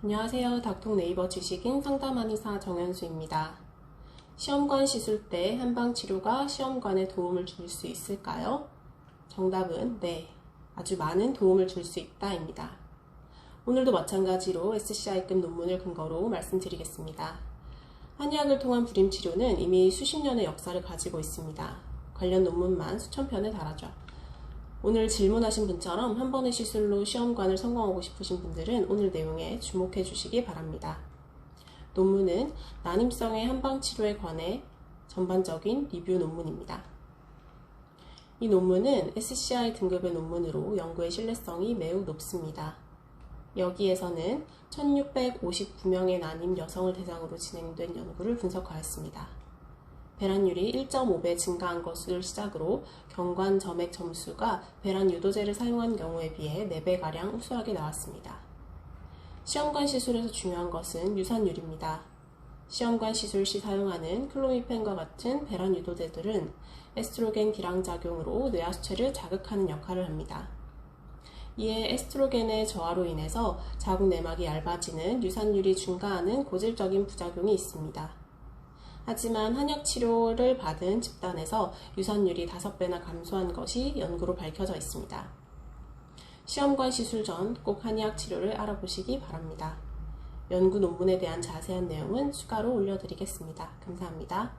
안녕하세요. 닥통 네이버 지식인 상담한의사 정현수입니다. 시험관 시술 때 한방 치료가 시험관에 도움을 줄 수 있을까요? 정답은 네. 아주 많은 도움을 줄 수 있다입니다. 오늘도 마찬가지로 SCI급 논문을 근거로 말씀드리겠습니다. 한의학을 통한 불임 치료는 이미 수십 년의 역사를 가지고 있습니다. 관련 논문만 수천 편에 달하죠. 오늘 질문하신 분처럼 한 번의 시술로 시험관을 성공하고 싶으신 분들은 오늘 내용에 주목해 주시기 바랍니다. 논문은 난임성의 한방 치료에 관해 전반적인 리뷰 논문입니다. 이 논문은 SCI 등급의 논문으로 연구의 신뢰성이 매우 높습니다. 여기에서는 1659명의 난임 여성을 대상으로 진행된 연구를 분석하였습니다. 배란율이 1.5배 증가한 것을 시작으로 경관 점액 점수가 배란 유도제를 사용한 경우에 비해 4배가량 우수하게 나왔습니다. 시험관 시술에서 중요한 것은 유산율입니다. 시험관 시술 시 사용하는 클로미펜과 같은 배란 유도제들은 에스트로겐 기량작용으로 뇌하수체를 자극하는 역할을 합니다. 이에 에스트로겐의 저하로 인해서 자궁 내막이 얇아지는 유산율이 증가하는 고질적인 부작용이 있습니다. 하지만 한약 치료를 받은 집단에서 유산율이 5배나 감소한 것이 연구로 밝혀져 있습니다. 시험관 시술 전 꼭 한의학 치료를 알아보시기 바랍니다. 연구 논문에 대한 자세한 내용은 추가로 올려드리겠습니다. 감사합니다.